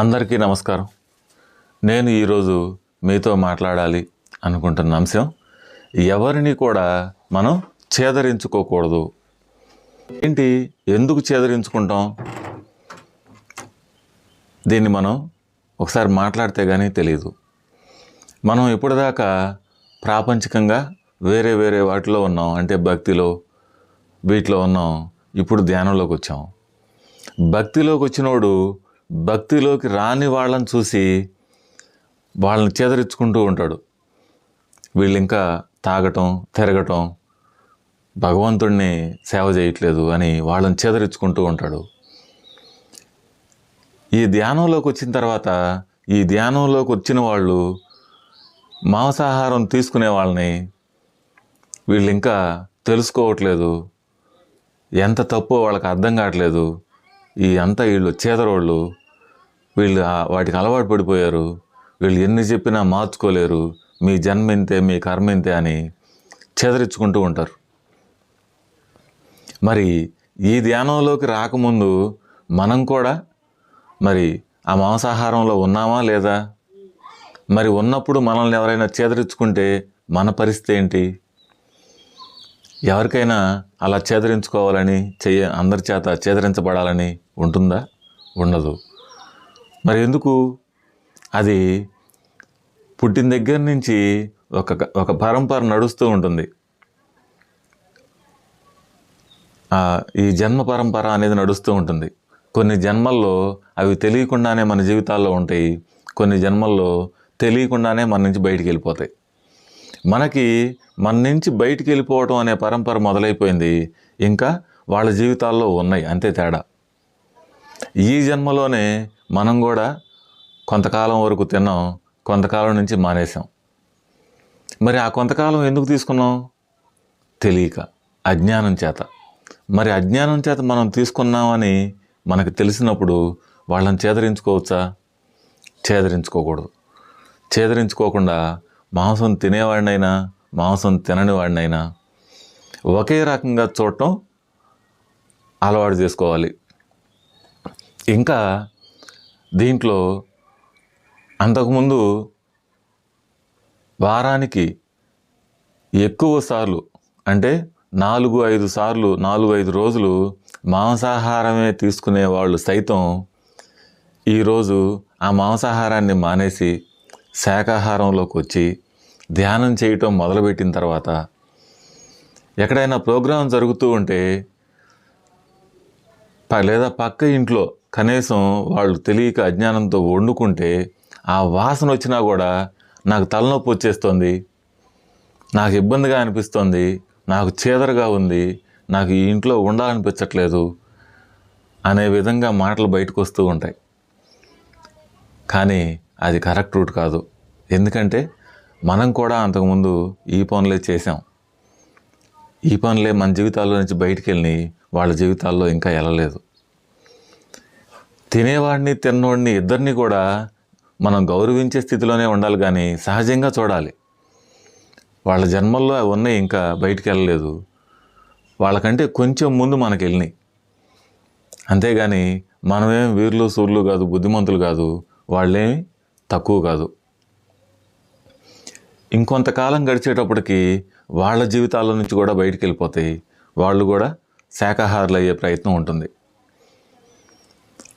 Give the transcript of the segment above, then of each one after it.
అందరికీ నమస్కారం. నేను ఈరోజు మీతో మాట్లాడాలి అనుకుంటున్న అంశం ఎవరిని కూడా మనం చేదరించుకోకూడదు. ఏంటి? ఎందుకు చేదరించుకుంటాం? దీన్ని మనం ఒకసారి మాట్లాడితే కానీ తెలియదు మనం ఇప్పటిదాకా ప్రాపంచికంగా వేరే వేరే వాటిలో ఉన్నాం. అంటే భక్తిలో వీటిలో ఉన్నాం. ఇప్పుడు ధ్యానంలోకి వచ్చాం. భక్తిలోకి వచ్చినోడు భక్తిలోకి రాని వాళ్ళని చూసి వాళ్ళని చేదరించుకుంటూ ఉంటాడు. వీళ్ళు ఇంకా తాగటం తిరగటం భగవంతుడిని సేవ చేయట్లేదు అని వాళ్ళని చేదరించుకుంటూ ఉంటాడు. ఈ ధ్యానంలోకి వచ్చిన తర్వాత ఈ ధ్యానంలోకి వచ్చిన వాళ్ళు మాంసాహారం తీసుకునే వాళ్ళని వీళ్ళు ఇంకా తెలుసుకోవట్లేదు. ఎంత తప్పో వాళ్ళకి అర్థం కావట్లేదు. ఈ అంతా వీళ్ళు చేదరోళ్ళు. వీళ్ళు వాటికి అలవాటు పడిపోయారు. వీళ్ళు ఎన్ని చెప్పినా మార్చుకోలేరు. మీ జన్మ ఇంతే మీ కర్మ ఇంతే అని చెదరించుకుంటూ ఉంటారు. మరి ఈ ధ్యానంలోకి రాకముందు మనం కూడా మరి ఆ మాంసాహారంలో ఉన్నామా లేదా? మరి ఉన్నప్పుడు మనల్ని ఎవరైనా చేదరించుకుంటే మన పరిస్థితి ఏంటి? ఎవరికైనా అలా చేదరించుకోవాలని చెయ్య అందరి చేత చేదరించబడాలని ఉంటుందా? ఉండదు. మరి ఎందుకు? అది పుట్టిన దగ్గర నుంచి ఒక ఒక పరంపర నడుస్తూ ఉంటుంది. ఈ జన్మ పరంపర అనేది నడుస్తూ ఉంటుంది. కొన్ని జన్మల్లో అవి తెలియకుండానే మన జీవితాల్లో ఉంటాయి. కొన్ని జన్మల్లో తెలియకుండానే మన నుంచి బయటికి వెళ్ళిపోతాయి. మనకి మన నుంచి బయటికి వెళ్ళిపోవటం అనే పరంపర మొదలైపోయింది. ఇంకా వాళ్ళ జీవితాల్లో ఉన్నాయి అంతే తేడా. ఈ జన్మలోనే మనం కూడా కొంతకాలం వరకు తిన్నాం కొంతకాలం నుంచి మానేసాం మరి ఆ కొంతకాలం ఎందుకు తీసుకున్నాం? తెలియక అజ్ఞానం చేత. మరి అజ్ఞానం చేత మనం తీసుకున్నామని మనకు తెలిసినప్పుడు వాళ్ళని చేదరించుకోవచ్చా? చేదరించుకోకూడదు. చేదరించుకోకుండా మాంసం తినేవాడినైనా మాంసం తినని వాడినైనా ఒకే రకంగా చూడటం అలవాటు చేసుకోవాలి. ఇంకా దీంట్లో అంతకుముందు వారానికి ఎక్కువ సార్లు అంటే నాలుగు ఐదు సార్లు నాలుగు ఐదు రోజులు మాంసాహారమే తీసుకునే వాళ్ళు సైతం ఈరోజు ఆ మాంసాహారాన్ని మానేసి శాకాహారంలోకి వచ్చి ధ్యానం చేయటం మొదలుపెట్టిన తర్వాత ఎక్కడైనా ప్రోగ్రాం జరుగుతూ ఉంటే లేదా పక్క ఇంట్లో కనీసం వాళ్ళు తెలియక అజ్ఞానంతో వండుకుంటే ఆ వాసన వచ్చినా కూడా నాకు తలనొప్పి వచ్చేస్తుంది నాకు ఇబ్బందిగా అనిపిస్తుంది నాకు చీదరగా ఉంది నాకు ఈ ఇంట్లో ఉండాలనిపించట్లేదు అనే విధంగా మాటలు బయటకు వస్తూ ఉంటాయి. కానీ అది కరెక్ట్ రూట్ కాదు. ఎందుకంటే మనం కూడా అంతకుముందు ఈ పనులే చేసాం ఈ పనులే మన జీవితాల్లో నుంచి బయటికి వెళ్ళి వాళ్ళ జీవితాల్లో ఇంకా వెళ్ళలేదు తినేవాడిని తిన్నోడిని ఇద్దరిని కూడా మనం గౌరవించే స్థితిలోనే ఉండాలి కానీ సహజంగా చూడాలి. వాళ్ళ జన్మల్లో అవి ఉన్నాయి ఇంకా బయటికి వెళ్ళలేదు. వాళ్ళకంటే కొంచెం ముందు మనకు వెళ్ళినాయి. అంతేగాని మనమేం వీర్లు సూర్లు కాదు బుద్ధిమంతులు కాదు వాళ్ళేమి తక్కువ కాదు. ఇంకొంతకాలం గడిచేటప్పటికి వాళ్ళ జీవితాల నుంచి కూడా బయటికి వెళ్ళిపోతాయి. వాళ్ళు కూడా శాకాహారులు అయ్యే ప్రయత్నం ఉంటుంది.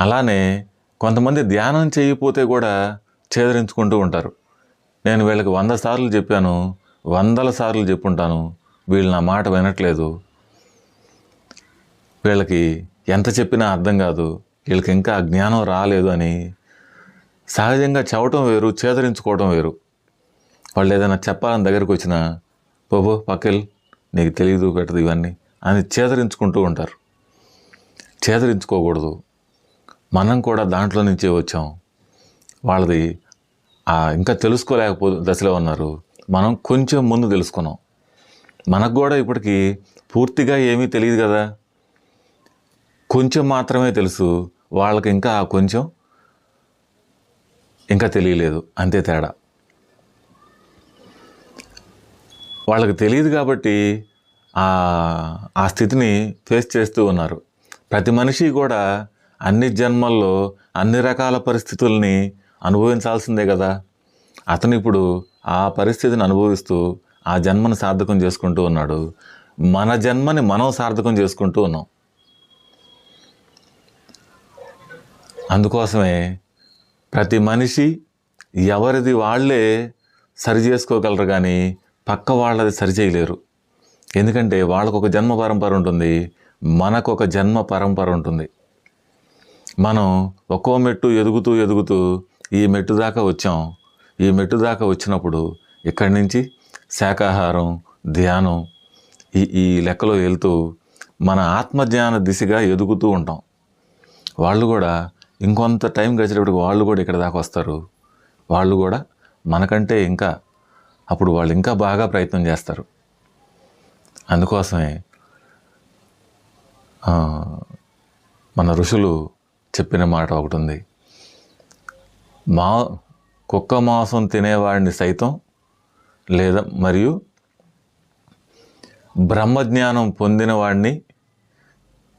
అలానే కొంతమంది ధ్యానం చేయకపోతే కూడా చేదరించుకుంటూ ఉంటారు. నేను వీళ్ళకి వంద సార్లు చెప్పాను వందల సార్లు చెప్పుంటాను వీళ్ళు నా మాట వినట్లేదు. వీళ్ళకి ఎంత చెప్పినా అర్థం కాదు వీళ్ళకి ఇంకా జ్ఞానం రాలేదు అని సహజంగా చవటం వేరు చేదరించుకోవడం వేరు. వాళ్ళు ఏదైనా చెప్పాలని దగ్గరికి వచ్చినా బాబో పక్కెళ్ళి నీకు తెలియదు పెట్టదు ఇవన్నీ అని చేదరించుకుంటూ ఉంటారు. చేదరించుకోకూడదు. మనం కూడా దాంట్లో నుంచే వచ్చాం. వాళ్ళది ఇంకా తెలుసుకోలేకపో దశలో ఉన్నారు. మనం కొంచెం ముందు తెలుసుకున్నాం. మనకు కూడా ఇప్పటికీ పూర్తిగా ఏమీ తెలియదు కదా. కొంచెం మాత్రమే తెలుసు. వాళ్ళకి ఇంకా కొంచెం ఇంకా తెలియలేదు. అంతే తేడా. వాళ్ళకి తెలియదు కాబట్టి ఆ స్థితిని ఫేస్ చేస్తూ ఉన్నారు. ప్రతి మనిషి కూడా అన్ని జన్మల్లో అన్ని రకాల పరిస్థితుల్ని అనుభవించాల్సిందే కదా అతను ఇప్పుడు ఆ పరిస్థితిని అనుభవిస్తూ ఆ జన్మను సార్థకం చేసుకుంటూ ఉన్నాడు. మన జన్మని మనం సార్థకం చేసుకుంటూ ఉన్నాం. అందుకోసమే ప్రతి మనిషి ఎవరిది వాళ్ళే సరి చేసుకోగలరు కానీ పక్క వాళ్ళది సరి చేయలేరు. ఎందుకంటే వాళ్ళకు ఒక జన్మ పరంపర ఉంటుంది మనకు ఒక జన్మ పరంపర ఉంటుంది. మనం ఒక్కో మెట్టు ఎదుగుతూ ఎదుగుతూ ఈ మెట్టు దాకా వచ్చాం. ఈ మెట్టు దాకా వచ్చినప్పుడు ఇక్కడి నుంచి శాకాహారం ధ్యానం ఈ ఈ లెక్కలో వెళ్తూ మన ఆత్మజ్ఞాన దిశగా ఎదుగుతూ ఉంటాం. వాళ్ళు కూడా ఇంకొంత టైం గడిచేటప్పటికి వాళ్ళు కూడా ఇక్కడ దాకా వస్తారు. వాళ్ళు కూడా మనకంటే ఇంకా అప్పుడు వాళ్ళు ఇంకా బాగా ప్రయత్నం చేస్తారు. అందుకోసమే మన ఋషులు చెప్పిన మాట ఒకటి ఉంది. మా కుక్క మాంసం తినేవాడిని సైతం లేదా మరియు బ్రహ్మజ్ఞానం పొందిన వాడిని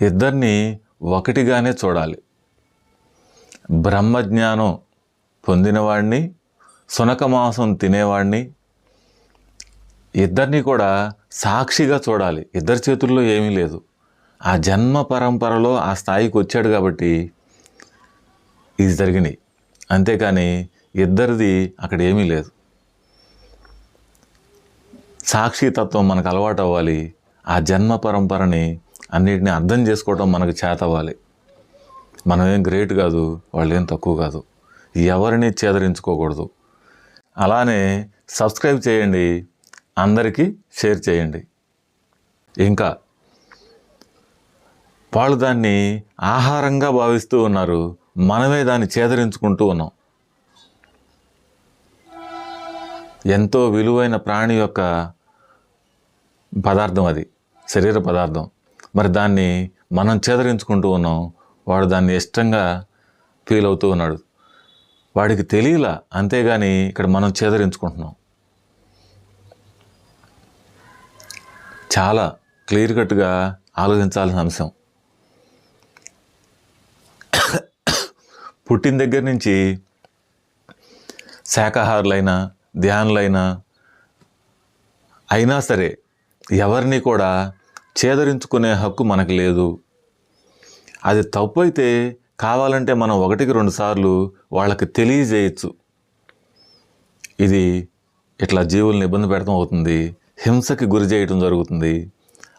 ఇద్దరిని ఒకటిగానే చూడాలి. బ్రహ్మజ్ఞానం పొందినవాడిని సునక మాంసం తినేవాడిని ఇద్దరిని కూడా సాక్షిగా చూడాలి. ఇద్దరి చేతుల్లో ఏమీ లేదు. ఆ జన్మ పరంపరలో ఆ స్థాయికి వచ్చాడు కాబట్టి ఇది జరిగినాయి. అంతేకాని ఇద్దరిది అక్కడ ఏమీ లేదు. సాక్షితత్వం మనకు అలవాటు అవ్వాలి ఆ జన్మ పరంపరని అన్నిటిని అర్థం చేసుకోవడం మనకు చేత అవ్వాలి మనం ఏం గ్రేట్ కాదు వాళ్ళు ఏం తక్కువ కాదు. ఎవరిని చేదరించుకోకూడదు. అలానే సబ్స్క్రైబ్ చేయండి అందరికీ షేర్ చేయండి. ఇంకా వాళ్ళు దాన్ని ఆహారంగా భావిస్తూ ఉన్నారు. మనమే దాన్ని చేదరించుకుంటూ ఉన్నాం. ఎంతో విలువైన ప్రాణి యొక్క పదార్థం అది శరీర పదార్థం. మరి దాన్ని మనం చేదరించుకుంటూ ఉన్నాం. వాడు దాన్ని ఇష్టంగా ఫీల్ అవుతూ ఉన్నాడు. వాడికి తెలియలా అంతేగాని ఇక్కడ మనం చేదరించుకుంటున్నాం. చాలా క్లియర్ కట్గా ఆలోచించాల్సిన అంశం. పుట్టిన దగ్గర నుంచి శాకాహారులైనా ధ్యానులైనా అయినా సరే ఎవరిని కూడా చేదరించుకునే హక్కు మనకు లేదు. అది తప్పు అయితే కావాలంటే మనం ఒకటికి రెండు సార్లు వాళ్ళకి తెలియజేయచ్చు. ఇది ఇట్లా జీవుల్ని ఇబ్బంది పెడతాం అవుతుంది. హింసకి గురి చేయటం జరుగుతుంది.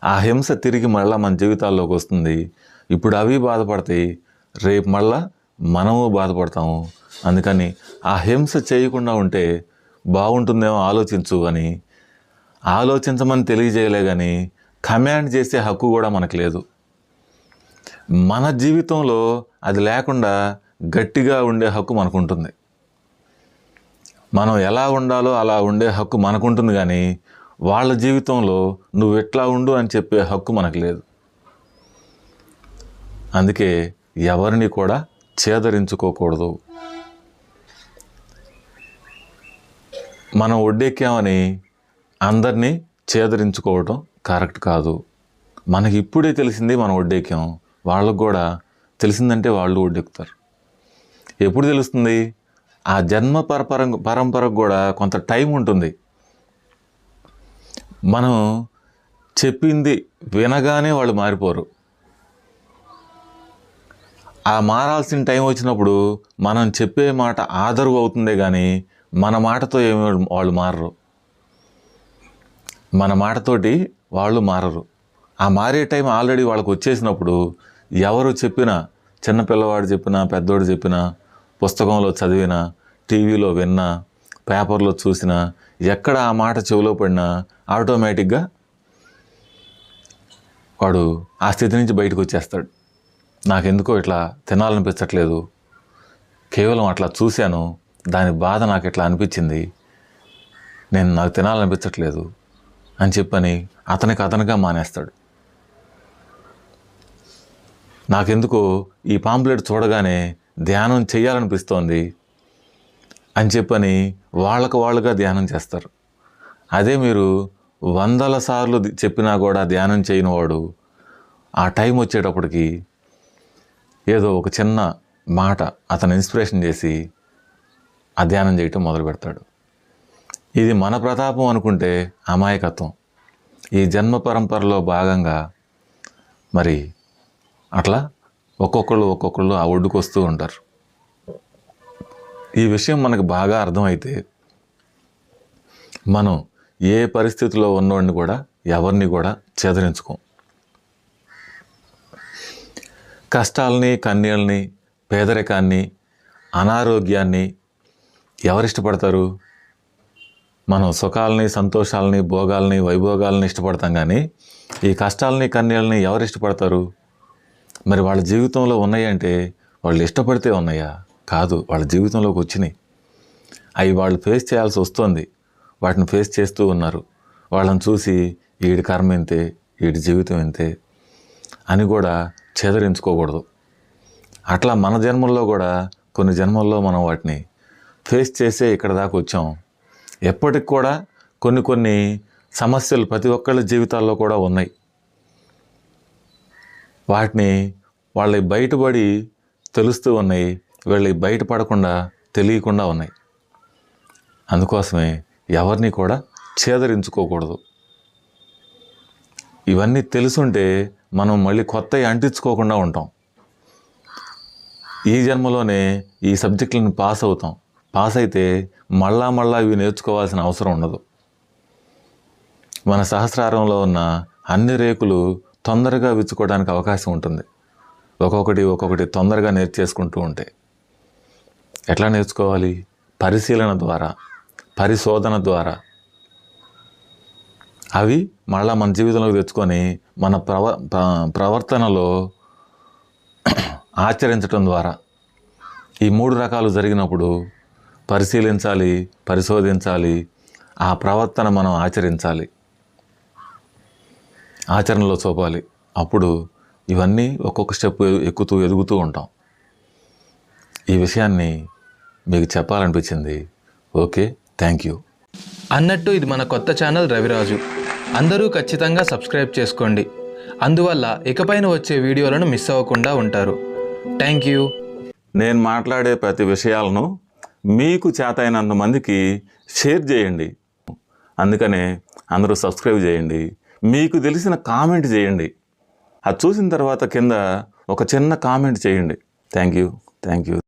ఆ హింస తిరిగి మళ్ళీ మన జీవితాల్లోకి వస్తుంది. ఇప్పుడు అవి బాధపడతాయి. రేపు మళ్ళా మనము బాధపడతాము. అందుకని ఆ హింస చేయకుండా ఉంటే బాగుంటుందేమో ఆలోచించు అని ఆలోచించమని తెలియజేయలే కానీ కమాండ్ చేసే హక్కు కూడా మనకు లేదు. మన జీవితంలో అది లేకుండా గట్టిగా ఉండే హక్కు మనకు ఉంటుంది మనం ఎలా ఉండాలో అలా ఉండే హక్కు మనకుంటుంది కానీ వాళ్ళ జీవితంలో నువ్వు ఎట్లా ఉండు అని చెప్పే హక్కు మనకు లేదు. అందుకే ఎవరిని కూడా చేదరించుకోకూడదు. మనం ఒడ్డెక్కామని అందరినీ చేదరించుకోవటం కరెక్ట్ కాదు. మనకి ఇప్పుడే తెలిసింది మనం ఒడ్డెక్కాం. వాళ్ళకు కూడా తెలిసిందంటే వాళ్ళు ఒడ్డెక్కుతారు. ఎప్పుడు తెలుస్తుంది? ఆ జన్మ పరపర పరంపరకు కూడా కొంత టైం ఉంటుంది. మనం చెప్పింది వినగానే వాళ్ళు మారిపోరు. ఆ మారాల్సిన టైం వచ్చినప్పుడు మనం చెప్పే మాట ఆదరు అవుతుందే కానీ మన మాటతో ఏమి వాళ్ళు మారరు. మన మాటతోటి వాళ్ళు మారరు. ఆ మారే టైం ఆల్రెడీ వాళ్ళకి వచ్చేసినప్పుడు ఎవరు చెప్పినా చిన్న పిల్లవాడు చెప్పినా పెద్దోడు చెప్పినా పుస్తకంలో చదివినా టీవీలో విన్నా పేపర్లో చూసినా ఎక్కడ ఆ మాట చెవిలో పడినా ఆటోమేటిక్గా వాడు ఆ స్థితి నుంచి బయటకు వచ్చేస్తాడు. నాకెందుకో ఇట్లా తినాలనిపించట్లేదు. కేవలం అట్లా చూశాను. దాని బాధ నాకు ఇట్లా అనిపించింది? నేను నాకు తినాలనిపించట్లేదు అని చెప్పని అతనికి అతనుగా మానేస్తాడు. నాకెందుకో ఈ పాంప్లెట్ చూడగానే ధ్యానం చేయాలనిపిస్తోంది అని చెప్పని వాళ్ళకు వాళ్ళుగా ధ్యానం చేస్తారు. అదే మీరు వందల సార్లు చెప్పినా కూడా ధ్యానం చేయనివాడు. ఆ టైం వచ్చేటప్పటికి ఏదో ఒక చిన్న మాట అతను ఇన్స్పిరేషన్ చేసి ఆ ధ్యానం చేయటం మొదలు పెడతాడు ఇది మన ప్రతాపం అనుకుంటే అమాయకత్వం. ఈ జన్మ పరంపరలో భాగంగా మరి అట్లా ఒక్కొక్కళ్ళు ఒక్కొక్కళ్ళు ఆ ఒడ్డుకు వస్తూ ఉంటారు. ఈ విషయం మనకు బాగా అర్థమైతే మనం ఏ పరిస్థితిలో ఉన్నవాడిని కూడా ఎవరిని కూడా చెదరించుకోం. కష్టాలని కన్నీళ్ళని పేదరికాన్ని అనారోగ్యాన్ని ఎవరు ఇష్టపడతారు మనం సుఖాలని సంతోషాలని భోగాల్ని వైభోగాల్ని ఇష్టపడతాం కానీ ఈ కష్టాలని కన్నీళ్ళని ఎవరు ఇష్టపడతారు మరి వాళ్ళ జీవితంలో ఉన్నాయంటే వాళ్ళు ఇష్టపడితే ఉన్నాయా? కాదు వాళ్ళ జీవితంలోకి వచ్చినాయి. అవి వాళ్ళు ఫేస్ చేయాల్సి వస్తుంది. వాటిని ఫేస్ చేస్తూ ఉన్నారు. వాళ్ళని చూసి వీడి కర్మ ఇంతే వీడి జీవితం ఇంతే అని కూడా చేదరించుకోకూడదు. అట్లా మన జన్మల్లో కూడా కొన్ని జన్మల్లో మనం వాటిని ఫేస్ చేసే ఇక్కడ దాకా వచ్చాం. ఎప్పటికి కూడా కొన్ని కొన్ని సమస్యలు ప్రతి ఒక్కళ్ళ జీవితాల్లో కూడా ఉన్నాయి. వాటిని వాళ్ళకి బయటపడి తెలుస్తూ ఉన్నాయి. వీళ్ళకి బయటపడకుండా తెలియకుండా ఉన్నాయి. అందుకోసమే ఎవరిని కూడా చేదరించుకోకూడదు. ఇవన్నీ తెలుసుంటే మనం మళ్ళీ కొత్తవి అంటించుకోకుండా ఉంటాం. ఈ జన్మలోనే ఈ సబ్జెక్టులను పాస్ అవుతాం. పాస్ అయితే మళ్ళా మళ్ళా ఇవి నేర్చుకోవాల్సిన అవసరం ఉండదు. మన సహస్రారంలో ఉన్న అన్ని రేకులు తొందరగా విచ్చుకోవడానికి అవకాశం ఉంటుంది. ఒక్కొక్కటి ఒక్కొక్కటి తొందరగా నేర్చేసుకుంటూ ఉంటాయి ఎట్లా నేర్చుకోవాలి? పరిశీలన ద్వారా పరిశోధన ద్వారా. అవి మళ్ళా మన జీవితంలోకి తెచ్చుకొని మన ప్రవ ప్రవర్తనలో ఆచరించటం ద్వారా ఈ మూడు రకాలు జరిగినప్పుడు పరిశీలించాలి పరిశోధించాలి ఆ ప్రవర్తన మనం ఆచరించాలి. ఆచరణలో చూపాలి. అప్పుడు ఇవన్నీ ఒక్కొక్క స్టెప్ ఎక్కుతూ ఎదుగుతూ ఉంటాం. ఈ విషయాన్ని మీకు చెప్పాలనిపించింది. Okay thank you. అన్నట్టు ఇది మన కొత్త ఛానల్ రవిరాజు. అందరూ ఖచ్చితంగా సబ్స్క్రైబ్ చేసుకోండి. అందువల్ల ఇకపైన వచ్చే వీడియోలను మిస్ అవ్వకుండా ఉంటారు. Thank you. నేను మాట్లాడే ప్రతి విషయాలను మీకు చేతైనంత మందికి షేర్ చేయండి. అందుకనే అందరూ సబ్స్క్రైబ్ చేయండి. మీకు తెలిసిన కామెంట్ చేయండి. అది చూసిన తర్వాత కింద ఒక చిన్న కామెంట్ చేయండి. Thank you. Thank you.